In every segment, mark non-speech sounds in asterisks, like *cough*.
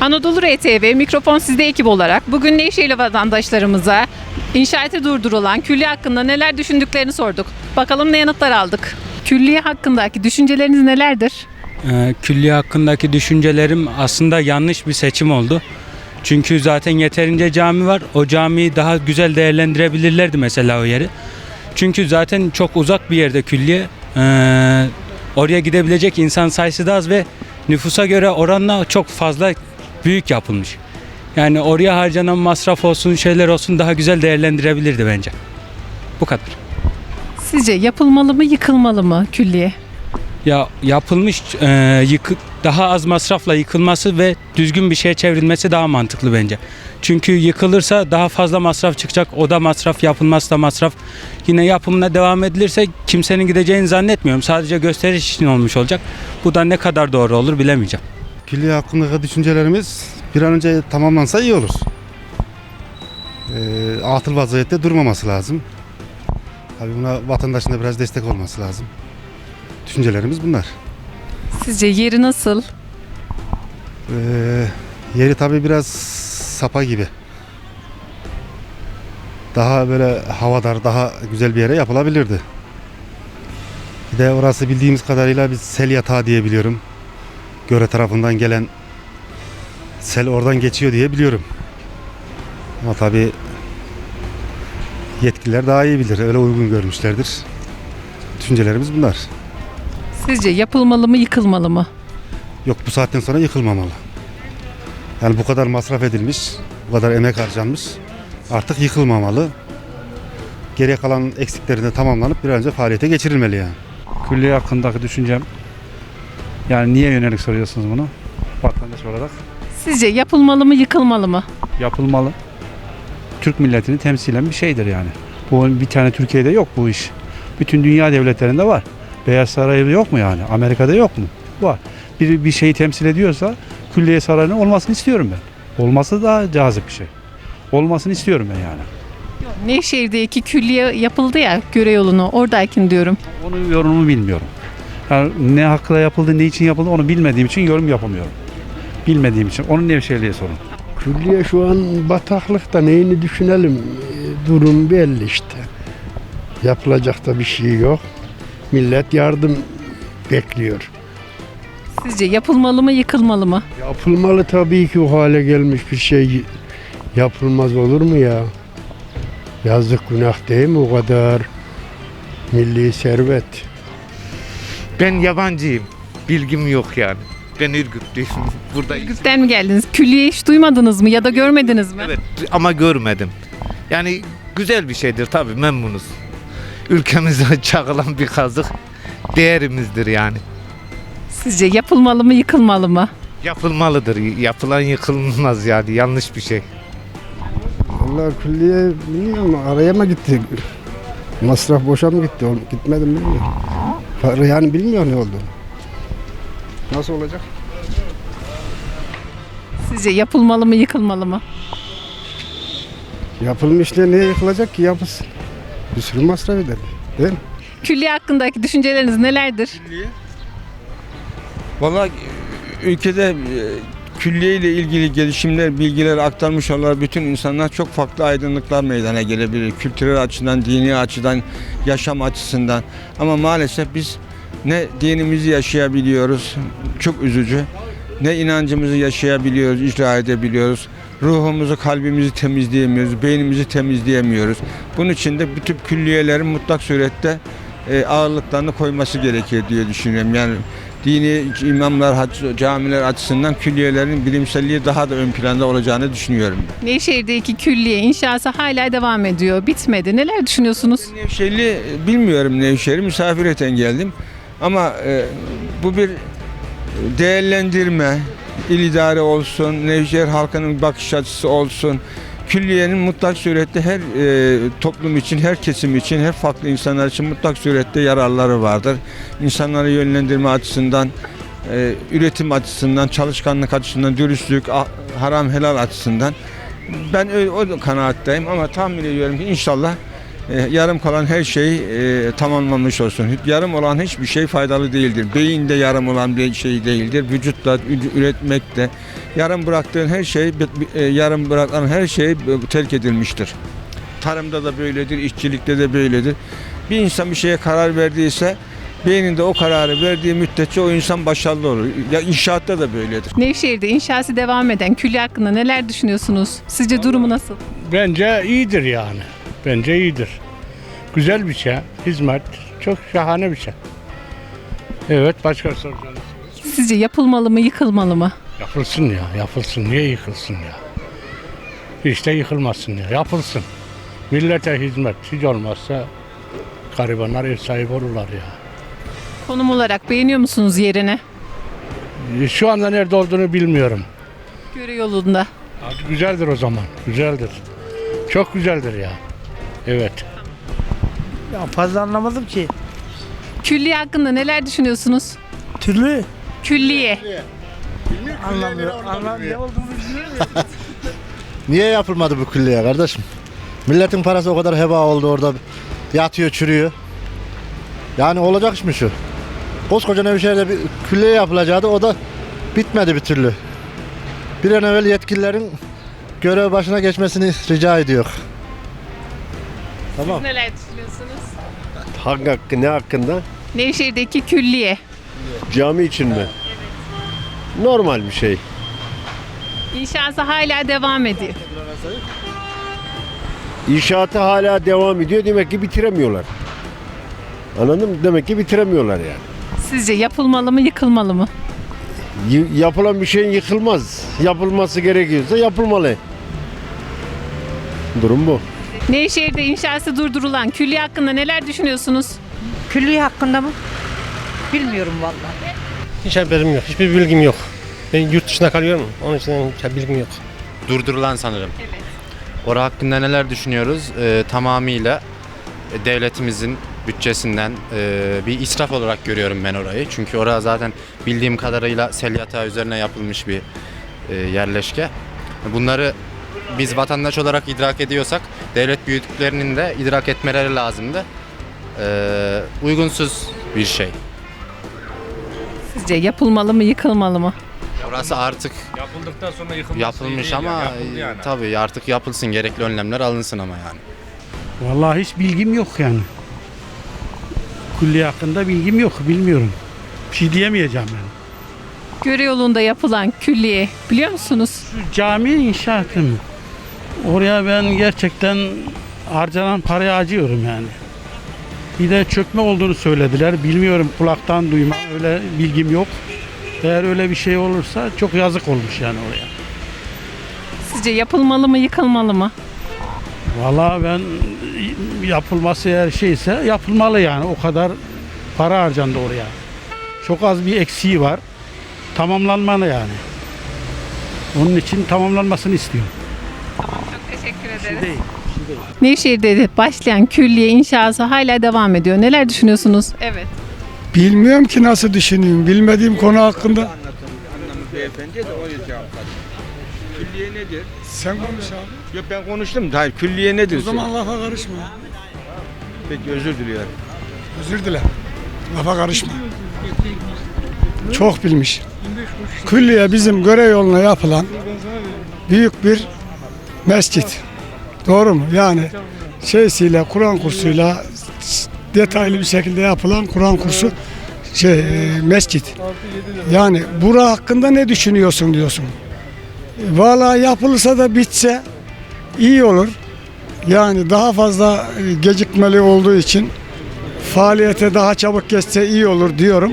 Anadolu RTV mikrofon sizde ekip olarak bugün Nevşehirli vatandaşlarımıza inşaatı durdurulan külliye hakkında neler düşündüklerini sorduk. Bakalım ne yanıtlar aldık. Külliye hakkındaki düşünceleriniz nelerdir? Ee, külliye hakkındaki düşüncelerim aslında yanlış bir seçim oldu. Çünkü zaten yeterince cami var. O camiyi daha güzel değerlendirebilirlerdi mesela o yeri. Çünkü zaten çok uzak bir yerde külliye. Ee, oraya gidebilecek insan sayısı da az ve nüfusa göre oranla çok fazla büyük yapılmış. Yani oraya harcanan masraf olsun, şeyler olsun daha güzel değerlendirebilirdi bence. Bu kadar. Sizce yapılmalı mı yıkılmalı mı külliye? Ya yapılmış e, yıkı, daha az masrafla yıkılması ve düzgün bir şeye çevrilmesi daha mantıklı bence. Çünkü yıkılırsa daha fazla masraf çıkacak. O da masraf, yapılmazsa masraf. Yine yapımına devam edilirse kimsenin gideceğini zannetmiyorum. Sadece gösteriş için olmuş olacak. Bu da ne kadar doğru olur bilemeyeceğim. Külliye hakkındaki düşüncelerimiz bir an önce tamamlansa iyi olur. Ee, atıl vaziyette durmaması lazım. Tabii buna vatandaşın da biraz destek olması lazım. Düşüncelerimiz bunlar. Sizce yeri nasıl? Ee, yeri tabii biraz sapa gibi. Daha böyle havadar, daha güzel bir yere yapılabilirdi. Bir de orası bildiğimiz kadarıyla bir sel yatağı diye biliyorum. Göre tarafından gelen sel oradan geçiyor diye biliyorum. Ama tabii yetkililer daha iyi bilir. Öyle uygun görmüşlerdir. Düşüncelerimiz bunlar. Sizce yapılmalı mı yıkılmalı mı? Yok bu saatten sonra yıkılmamalı. Yani bu kadar masraf edilmiş, bu kadar emek harcanmış. Artık yıkılmamalı. Geriye kalan eksikleri de tamamlanıp bir an önce faaliyete geçirilmeli yani. Külliye hakkındaki düşüncem yani niye yönelik soruyorsunuz bunu? Vatandaş olarak Sizce yapılmalı mı yıkılmalı mı? yapılmalı. Türk milletini temsilen bir şeydir yani. Bu bir tane Türkiye'de yok bu iş. Bütün dünya devletlerinde var. Beyaz Saray'da yok mu yani? Amerika'da yok mu? Var. Bir, bir şeyi temsil ediyorsa külliye sarayının olmasını istiyorum ben. Olması daha cazip bir şey. Olmasını istiyorum ben yani. Nevşehir'deki külliye yapıldı ya göre yolunu oradayken diyorum. Onun yorumumu bilmiyorum. Yani ne hakla yapıldı, ne için yapıldı onu bilmediğim için yorum yapamıyorum. Bilmediğim için. Onun Nevşehirli'ye sorun. Külliye şu an bataklıkta neyini düşünelim? Ee, Durum belli işte. Yapılacak da bir şey yok. Millet yardım bekliyor. Sizce yapılmalı mı yıkılmalı mı? Yapılmalı tabii ki o hale gelmiş bir şey yapılmaz olur mu ya? Yazık günah değil mi o kadar? Milli servet. Ben yabancıyım. Bilgim yok yani. Ben Ürgüplüyüm. *laughs* Burada Ürgüp'ten mi geldiniz? Külliye hiç duymadınız mı ya da görmediniz mi? evet ama görmedim. Yani güzel bir şeydir tabii memnunuz. Ülkemize *laughs* çakılan bir kazık değerimizdir yani. Sizce yapılmalı mı yıkılmalı mı? Yapılmalıdır. Yapılan yıkılmaz yani. Yanlış bir şey. Allah külliye bilmiyorum araya mı gitti? Masraf boşa mı gitti? Gitmedim bilmiyorum. Para Yani bilmiyor ne oldu. Nasıl olacak? Sizce yapılmalı mı yıkılmalı mı? Yapılmışlar niye yıkılacak ki yapılsın? Bir sürü masraf eder. Değil mi? Külliye hakkındaki düşünceleriniz nelerdir? Valla ülkede e, külliye ile ilgili gelişimler, bilgiler aktarmış olan bütün insanlar çok farklı aydınlıklar meydana gelebilir. Kültürel açıdan, dini açıdan, yaşam açısından. Ama maalesef biz ne dinimizi yaşayabiliyoruz, çok üzücü. Ne inancımızı yaşayabiliyoruz, icra edebiliyoruz. Ruhumuzu, kalbimizi temizleyemiyoruz, beynimizi temizleyemiyoruz. Bunun için de bütün külliyelerin mutlak surette e, ağırlıklarını koyması gerekiyor diye düşünüyorum. Yani dini imamlar, hac- camiler açısından külliyelerin bilimselliği daha da ön planda olacağını düşünüyorum. Nevşehir'deki külliye inşası hala devam ediyor. Bitmedi. Neler düşünüyorsunuz? Nevşehirli bilmiyorum Nevşehir'i misafireten geldim. Ama e, bu bir değerlendirme, il idare olsun, Nevşehir halkının bakış açısı olsun. Külliyenin mutlak surette her e, toplum için, her kesim için, her farklı insanlar için mutlak surette yararları vardır. İnsanları yönlendirme açısından, e, üretim açısından, çalışkanlık açısından, dürüstlük, haram helal açısından ben öyle, o kanaatteyim ama tahmin ediyorum ki inşallah yarım kalan her şey e, tamamlanmış olsun. Yarım olan hiçbir şey faydalı değildir. Beyinde yarım olan bir şey değildir. Vücutla ü- üretmekte yarım bıraktığın her şey e, yarım bırakılan her şey terk edilmiştir. Tarımda da böyledir, işçilikte de böyledir. Bir insan bir şeye karar verdiyse beyninde o kararı verdiği müddetçe o insan başarılı olur. Ya inşaatta da böyledir. Nevşehir'de inşası devam eden külliye hakkında neler düşünüyorsunuz? Sizce durumu nasıl? Bence iyidir yani. Bence iyidir. Güzel bir şey. Hizmet. Çok şahane bir şey. Evet başka soracağınız. Sizce yapılmalı mı, yıkılmalı mı? Yapılsın ya. Yapılsın. Niye yıkılsın ya? De yıkılmasın ya. Yapılsın. Millete hizmet. Hiç olmazsa garibanlar ev sahibi olurlar ya. Konum olarak beğeniyor musunuz yerini? Şu anda nerede olduğunu bilmiyorum. Göre yolunda. Güzeldir o zaman. Güzeldir. Çok güzeldir ya. Evet. Ya fazla anlamadım ki. Külliye hakkında neler düşünüyorsunuz? Türlü Külliye. anlamıyor. Anlamıyor. Ne olduğunu bilmiyorum. *laughs* Niye yapılmadı bu külliye kardeşim? Milletin parası o kadar heba oldu orada. Yatıyor, çürüyor. Yani olacak iş mi şu? Koskoca Nevşehir'de bir külliye yapılacaktı. O da bitmedi bir türlü. Bir an evvel yetkililerin görev başına geçmesini rica ediyor. Tamam. Neler düşünüyorsunuz? Hangi hakkı ne hakkında? Nevşehir'deki külliye. Cami için mi? Normal bir şey. İnşası hala devam ediyor. İnşaatı hala devam ediyor. Demek ki bitiremiyorlar. Anladın mı? Demek ki bitiremiyorlar yani. Sizce yapılmalı mı, yıkılmalı mı? Y- yapılan bir şeyin yıkılmaz. Yapılması gerekiyorsa yapılmalı. Durum bu. Nevşehir'de inşası durdurulan külliye hakkında neler düşünüyorsunuz? Külliye hakkında mı? Bilmiyorum vallahi. Hiç haberim yok. Hiçbir bilgim yok. Ben yurt dışında kalıyorum. Onun için hiç bilgim yok. durdurulan sanırım. Ora hakkında neler düşünüyoruz? Ee, tamamıyla devletimizin bütçesinden e, bir israf olarak görüyorum ben orayı. Çünkü orası zaten bildiğim kadarıyla sel yatağı üzerine yapılmış bir e, yerleşke. Bunları biz vatandaş olarak idrak ediyorsak devlet büyüklüklerinin de idrak etmeleri lazımdı. Ee, uygunsuz bir şey. Sizce yapılmalı mı, yıkılmalı mı? Orası artık Yapıldıktan sonra yıkılması yapılmış ama e, tabii artık yapılsın gerekli önlemler alınsın ama yani. Vallahi hiç bilgim yok yani. Külliye hakkında bilgim yok. Bilmiyorum. Bir şey diyemeyeceğim yani. Göre yolunda yapılan külliye biliyor musunuz? Şu cami inşaatı mı? Oraya ben gerçekten harcanan paraya acıyorum yani. Bir de çökme olduğunu söylediler. Bilmiyorum kulaktan duyma. Öyle bilgim yok. Eğer öyle bir şey olursa çok yazık olmuş yani oraya. Sizce yapılmalı mı, yıkılmalı mı? Vallahi ben yapılması eğer şeyse yapılmalı yani. O kadar para harcandı oraya. Çok az bir eksiği var. Tamamlanmalı yani. Onun için tamamlanmasını istiyorum. Teşekkür ederiz. Nevşehir'de de başlayan külliye inşası hala devam ediyor. Neler düşünüyorsunuz? Evet. Bilmiyorum ki nasıl düşüneyim. Bilmediğim konu hakkında. Anlamı beyefendi de o cevaplar. Külliye nedir? Sen konuş abi. Yok ben konuştum. Hayır külliye nedir? lafa karışma. Peki özür diliyorum. Özür dile. Lafa karışma. Çok bilmiş. Külliye bizim görev yoluna yapılan büyük bir mescit. Doğru mu? Yani şeysiyle Kur'an kursuyla detaylı bir şekilde yapılan Kur'an kursu şey e, mescit. Yani bura hakkında ne düşünüyorsun diyorsun. Valla yapılırsa da bitse iyi olur. Yani daha fazla gecikmeli olduğu için faaliyete daha çabuk geçse iyi olur diyorum.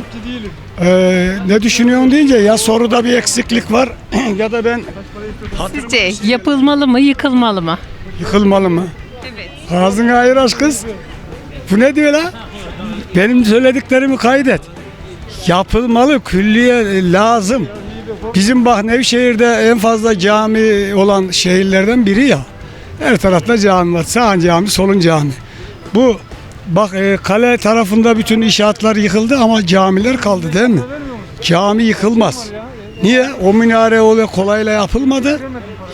Ee, ne düşünüyorsun deyince ya soruda bir eksiklik var *clears throat* ya da ben Sizce yapılmalı mı, yıkılmalı mı? yıkılmalı mı? Evet. Ağzını ayır aç kız. Bu ne diyor la? Benim söylediklerimi kaydet. Yapılmalı, külliye lazım. Bizim bak Nevşehir'de en fazla cami olan şehirlerden biri ya. Her tarafta cami var. Sağın cami, solun cami. Bu bak e, kale tarafında bütün inşaatlar yıkıldı ama camiler kaldı değil mi? Cami yıkılmaz. Niye? O minare öyle kolayla yapılmadı.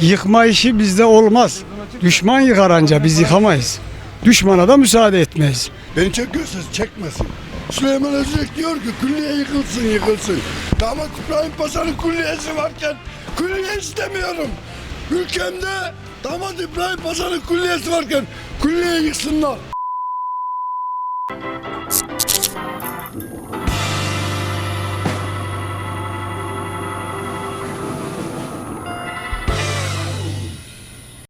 Yıkma işi bizde olmaz. Düşman yıkar anca biz yıkamayız. Düşmana da müsaade etmeyiz. Beni çekiyorsanız çekmesin. Süleyman Öztürk diyor ki külliye yıkılsın yıkılsın. Damat İbrahim Paşa'nın külliyesi varken külliye istemiyorum. Ülkemde damat İbrahim Paşa'nın külliyesi varken külliye yıksınlar.